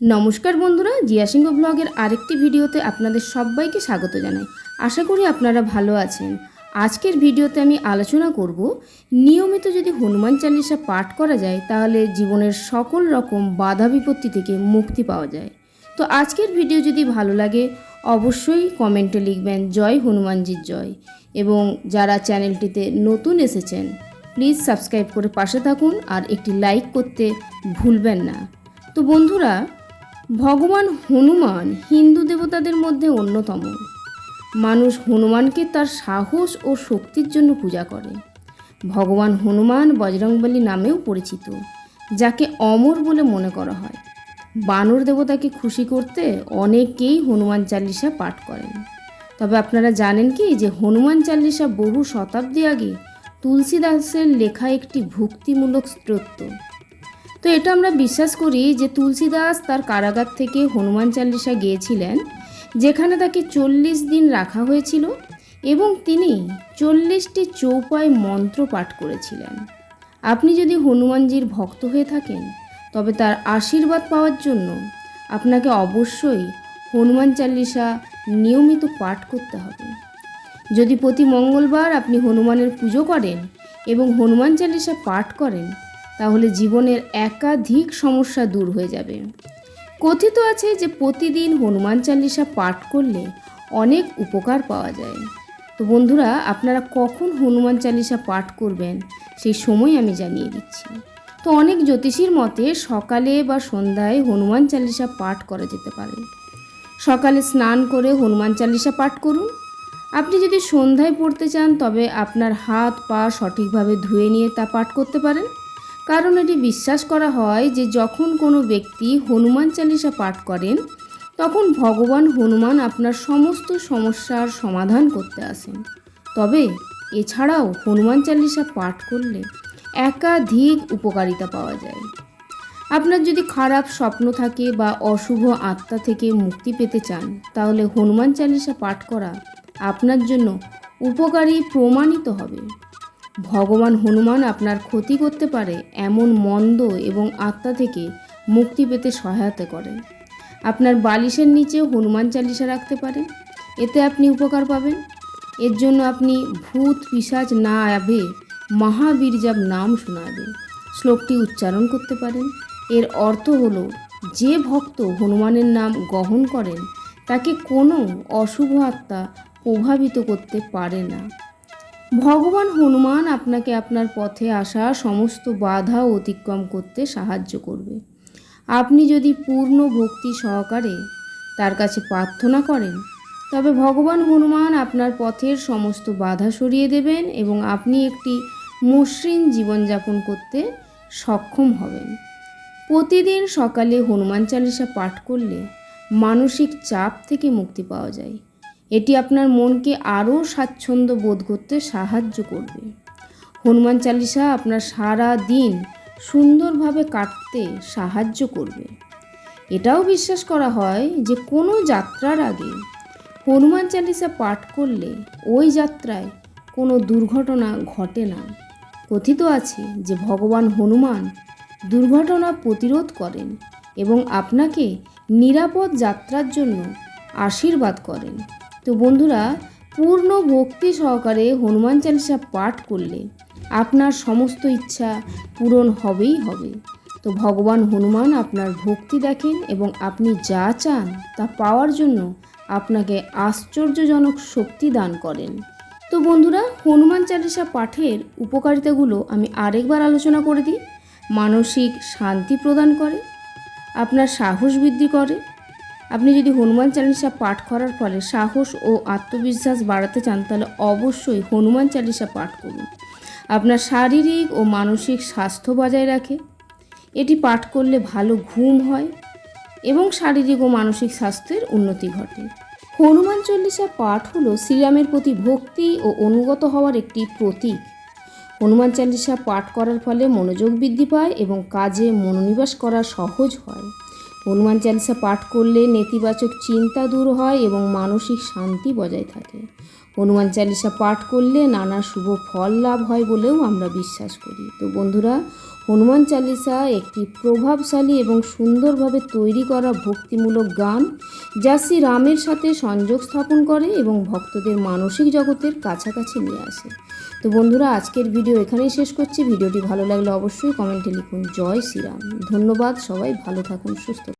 নমস্কার বন্ধুরা, জিয়া সিংহ ব্লগের আরেকটি ভিডিওতে আপনাদের সবাইকে স্বাগত জানাই। আশা করি আপনারা ভালো আছেন। আজকের ভিডিওতে আমি আলোচনা করব, নিয়মিত যদি হনুমান চালিসা পাঠ করা যায়, তাহলে জীবনের সকল রকম বাধা বিপত্তি থেকে মুক্তি পাওয়া যায়। তো আজকের ভিডিও যদি ভালো লাগে, অবশ্যই কমেন্টে লিখবেন, জয় হনুমানজির জয়। এবং যারা চ্যানেলটিতে নতুন এসেছেন, প্লিজ সাবস্ক্রাইব করে পাশে থাকুন আর একটি লাইক করতে ভুলবেন না। তো বন্ধুরা ভগবান হনুমান হিন্দু দেবতাদের মধ্যে অন্যতম। মানুষ হনুমানকে তার সাহস ও শক্তির জন্য পূজা করে। ভগবান হনুমান বজরংবলী নামেও পরিচিত, যাকে অমর বলে মনে করা হয়। বানর দেবতাকে খুশি করতে অনেকেই হনুমান চালিসা পাঠ করেন। তবে আপনারা জানেন কি যে হনুমান চালিসা বহু শতাব্দী আগে তুলসীদাসের লেখা একটি ভক্তিমূলক স্তোত্র তো এটা আমরা বিশ্বাস করি যে তুলসীদাস তার কারাগার থেকে হনুমান চালিসা গিয়েছিলেন, যেখানে তাকে চল্লিশ দিন রাখা হয়েছিল এবং তিনি চল্লিশটি চৌপায় মন্ত্র পাঠ করেছিলেন। আপনি যদি হনুমানজির ভক্ত হয়ে থাকেন, তবে তার আশীর্বাদ পাওয়ার জন্য আপনাকে অবশ্যই হনুমান চালিসা নিয়মিত পাঠ করতে হবে। যদি প্রতি মঙ্গলবার আপনি হনুমানের পুজো করেন এবং হনুমান চালিসা পাঠ করেন তাহলে জীবনের একাধিক সমস্যা দূর হয়ে যাবে। কথিত আছে যে প্রতিদিন হনুমান চালিসা পাঠ করলে অনেক উপকার পাওয়া যায়। তো বন্ধুরা, আপনারা কখন হনুমান চালিসা পাঠ করবেন সেই সময় আমি জানিয়ে দিচ্ছি। তো অনেক জ্যোতিষীর মতে সকালে বা সন্ধ্যায় হনুমান চালিসা পাঠ করা যেতে পারে। সকালে স্নান করে হনুমান চালিসা পাঠ করুন। আপনি যদি সন্ধ্যায় পড়তে চান, তবে আপনার হাত পা সঠিকভাবে ধুয়ে নিয়ে তা পাঠ করতে পারেন। কারণ এটি বিশ্বাস করা হয় যে যখন কোনো ব্যক্তি হনুমান চালিসা পাঠ করেন, তখন ভগবান হনুমান আপনার সমস্ত সমস্যার সমাধান করতে আসেন। তবে এছাড়াও হনুমান চালিসা পাঠ করলে একাধিক উপকারিতা পাওয়া যায়। আপনার যদি খারাপ স্বপ্ন থাকে বা অশুভ আত্মা থেকে মুক্তি পেতে চান, তাহলে হনুমান চালিসা পাঠ করা আপনার জন্য উপকারী প্রমাণিত হবে। ভগবান হনুমান আপনার ক্ষতি করতে পারে এমন মন্দ এবং আত্মা থেকে মুক্তি পেতে সহায়তা করে আপনার বালিশের নিচে হনুমান চালিসা রাখতে পারেন। এতে আপনি উপকার পাবেন। এর জন্য আপনি ভূত, পিসাচ না আবে মহাবীরজাব নাম শোনাবে। শ্লোকটি উচ্চারণ করতে পারেন। এর অর্থ হলো, যে ভক্ত হনুমানের নাম গ্রহণ করেন, তাকে কোনো অশুভ আত্মা প্রভাবিত করতে পারে না। ভগবান হনুমান আপনাকে আপনার পথে আসা সমস্ত বাধা অতিক্রম করতে সাহায্য করবে। আপনি যদি পূর্ণ ভক্তি সহকারে তার কাছে প্রার্থনা করেন, তবে ভগবান হনুমান আপনার পথের সমস্ত বাধা সরিয়ে দেবেন এবং আপনি একটি মসৃণ জীবনযাপন করতে সক্ষম হবেন। প্রতিদিন সকালে হনুমান চালিসা পাঠ করলে মানসিক চাপ থেকে মুক্তি পাওয়া যায়। এটি আপনার মনকে আরও স্বাচ্ছন্দ্য বোধ করতে সাহায্য করবে। হনুমান চালিসা আপনার সারা দিন সুন্দরভাবে কাটতে সাহায্য করবে। এটাও বিশ্বাস করা হয় যে কোনো যাত্রার আগে হনুমান চালিসা পাঠ করলে ওই যাত্রায় কোনো দুর্ঘটনা ঘটে না। কথিত আছে যে ভগবান হনুমান দুর্ঘটনা প্রতিরোধ করেন এবং আপনাকে নিরাপদ যাত্রার জন্য আশীর্বাদ করেন। তো বন্ধুরা, পূর্ণ ভক্তি সহকারে হনুমান চালিসা পাঠ করলে আপনার সমস্ত ইচ্ছা পূরণ হবেই হবে। তো ভগবান হনুমান আপনার ভক্তি দেখেন এবং আপনি যা চান তা পাওয়ার জন্য আপনাকে আশ্চর্যজনক শক্তি দান করেন। তো বন্ধুরা, হনুমান চালিসা পাঠের উপকারিতাগুলো আমি আরেকবার আলোচনা করে দিই। মানসিক শান্তি প্রদান করে, আপনার সাহস বৃদ্ধি করে আপনি যদি হনুমান চালিসা পাঠ করার ফলে সাহস ও আত্মবিশ্বাস বাড়াতে চান, তাহলে অবশ্যই হনুমান চালিসা পাঠ করুন। আপনার শারীরিক ও মানসিক স্বাস্থ্য বজায় রাখে। এটি পাঠ করলে ভালো ঘুম হয় এবং শারীরিক ও মানসিক স্বাস্থ্যের উন্নতি ঘটে। হনুমান চল্লিশা পাঠ হলো শ্রীরামের প্রতি ভক্তি ও অনুগত হওয়ার একটি প্রতীক। হনুমান চালিসা পাঠ করার ফলে মনোযোগ বৃদ্ধি পায় এবং কাজে মনোনিবেশ করা সহজ হয়। হনুমান চালিসা পাঠ করলে নেতিবাচক চিন্তা দূর হয় এবং মানসিক শান্তি বজায় থাকে। হনুমান চালিসা পাঠ করলে নানা শুভ ফল লাভ হয় বলেও আমরা বিশ্বাস করি। তো বন্ধুরা হনুমান চালিসা একটি প্রভাবশালী এবং সুন্দরভাবে তৈরি করা ভক্তিমূলক গান যা শ্রী রামের সাথে সংযোগ স্থাপন করে এবং ভক্তদের মানসিক জগতের কাছাকাছি নিয়ে আসে। তো বন্ধুরা, আজকের ভিডিও এখানেই শেষ করছি। ভিডিওটি ভালো লাগলে অবশ্যই কমেন্টে লিখুন, জয় শ্রীরাম। ধন্যবাদ, সবাই ভালো থাকুন, সুস্থ